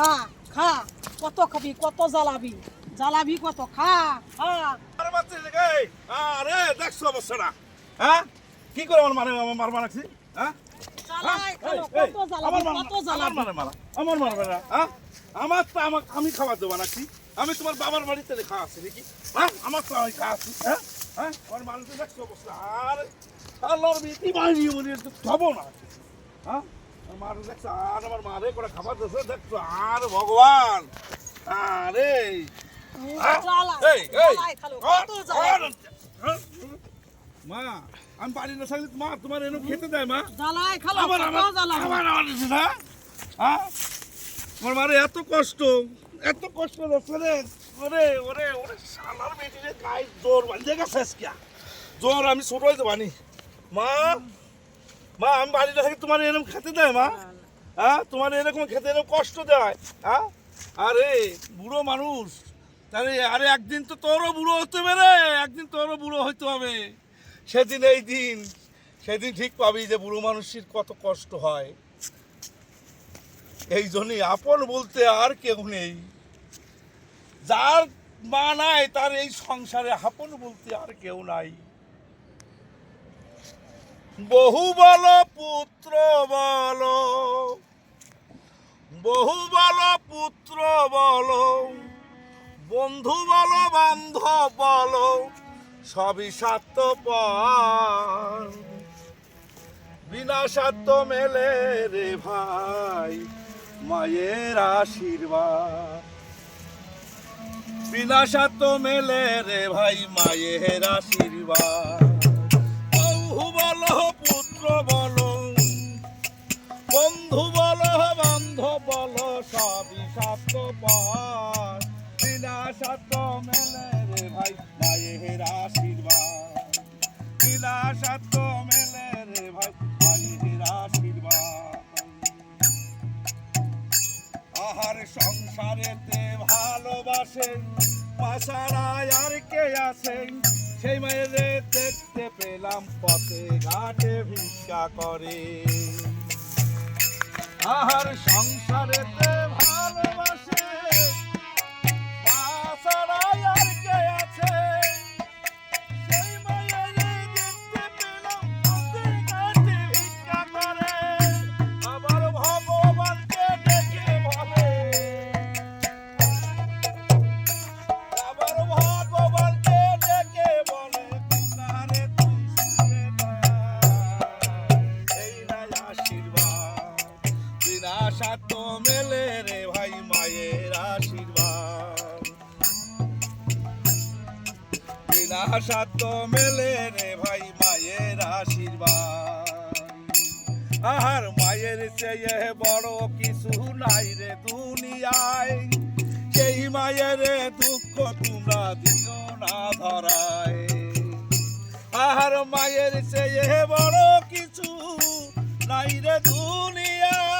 খা খা। কত খাবি কত জ্বালাবি? জ্বালাবি কত? খা খা। আরে দেখছ অবস্থাটা? হ্যাঁ? কি করে আমার আমার মারবা রাখছি হ্যাঁ? আমার মারা- মারে মারা মারবে না হ্যাঁ? আমার তো আমাকে আমি খাবার দেবো নাকি? আমি তোমার বাবার বাড়িতে রেখা আছি নাকি? হ্যাঁ? আমার তো আমি খাওয়া আছি হ্যাঁ? হ্যাঁ? আমার মানুষের দেখছ অবস্থা আর আল্লাহর বাড়ি মনে হব না। হ্যাঁ? মারে দেখছ আর আমার মারে করে খাবার দেখছ আর ভগবান। আরে? মা আমি বাড়ি না থাকলে মা তোমার এরকম খেতে দেয় মা। আমার হ্যাঁ? আমার মারে এত কষ্ট এত কষ্ট রে। ওরে ওরে ওরে গায়ে জোর গেছে আজকে। জোর আমি ছোট হইতে বানি মা মা আমি বাড়ি না থাকি তোমার এরকম খেতে দেয় মা? হ্যাঁ? তোমার এরকম খেতে এরকম কষ্ট দেয় হ্যাঁ? আরে বুড়ো মানুষ। তাহলে আরে একদিন তো তোরও বুড়ো হতে হবে রে একদিন তোরও বুড়ো হইতে হবে। সেদিন এই দিন সেদিন ঠিক পাবি যে বুড়ো মানুষের কত কষ্ট হয়। এই জন্যই আপন বলতে আর কেউ নেই। যার মা নাই তার এই সংসারে আপন বলতে আর কেউ নাই। বহু বল পুত্র বল বহু বল পুত্র বল বন্ধু বল বান্ধব বল সবই স্বার্থপর। বিনা স্বার্থ মেলে রে ভাই, মায়ের আশীর্বাদ। বিনা স্বার্থ মেলে রে ভাই, মায়ের আশীর্বাদ। সবই স্বার্থপর বিনা স্বার্থ মেলে রে ভাই, মায়ের আশীর্বাদ। বিনা স্বার্থ মেলে রে ভাই, মায়ের আশীর্বাদ। আহার সংসারেতে ভালোবাসে, পাশারায় আর কে আছে? সেই মায়ের দেখতে পেলাম, পথে ঘাটে ভিক্ষা করে। আহার সংসারেতে বিনা স্বার্থ মেলে রে ভাই মায়ের আশীর্বাদ। আহার মায়ের চেয়ে বড় কিছু নাই রে দুনিয়ায়। সেই মায়ের দুঃখ তোমরা দিও না ধরায়। আহার মায়ের চেয়ে বড় কিছু নাই রে দুনিয়ায়।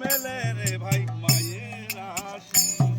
মেলে রে ভাই মায়ের আশি